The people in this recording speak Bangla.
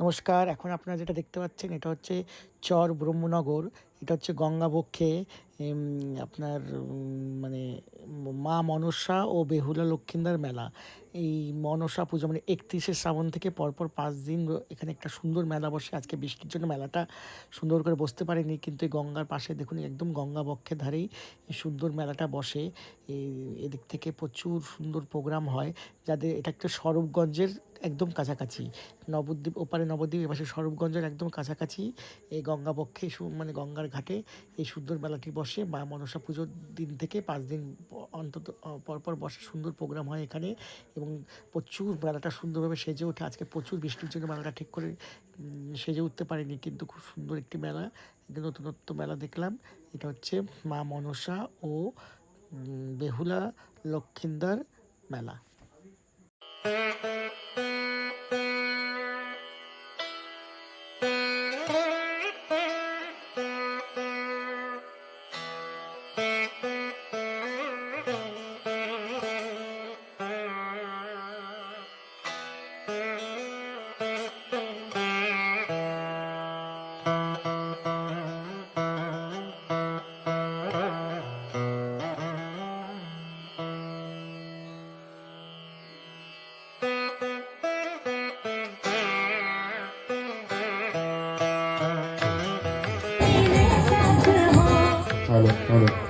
নমস্কার। এখন আপনারা যেটা দেখতে পাচ্ছেন এটা হচ্ছে চর ব্রহ্মনগর। এটা হচ্ছে গঙ্গাবক্ষে আপনার মানে মা মনসা ও বেহুলা লক্ষ্মীন্দার মেলা। এই মনসা পুজো মানে একত্রিশে শ্রাবণ থেকে পরপর পাঁচ দিন এখানে একটা সুন্দর মেলা বসে। আজকে বৃষ্টির জন্য মেলাটা সুন্দর করে বসতে পারেনি, কিন্তু এই গঙ্গার পাশে দেখুন একদম গঙ্গা বক্ষের ধারেই এই সুন্দর মেলাটা বসে। এদিক থেকে প্রচুর সুন্দর প্রোগ্রাম হয়, যাদের, এটা একটা স্বরূপগঞ্জের একদম কাছাকাছি। নবদ্বীপ, ওপারে নবদ্বীপ, এপাশে স্বরূপগঞ্জের একদম কাছাকাছি এই গঙ্গা বক্ষে মানে গঙ্গার ঘাটে এই সুন্দর মেলাটি বসে। মা মনসা পুজোর দিন থেকে পাঁচ দিন অন্তত পরপর বসে সুন্দর প্রোগ্রাম হয় এখানে এবং প্রচুর মেলাটা সুন্দরভাবে সেজে ওঠে। আজকে প্রচুর বৃষ্টির জন্য মেলাটা ঠিক করে সেজে উঠতে পারিনি কিন্তু খুব সুন্দর একটি মেলা। নতুনত্ব মেলা দেখলাম। এটা হচ্ছে মা মনসা ও বেহুলা লক্ষিন্দার মেলা। Amén. Amén.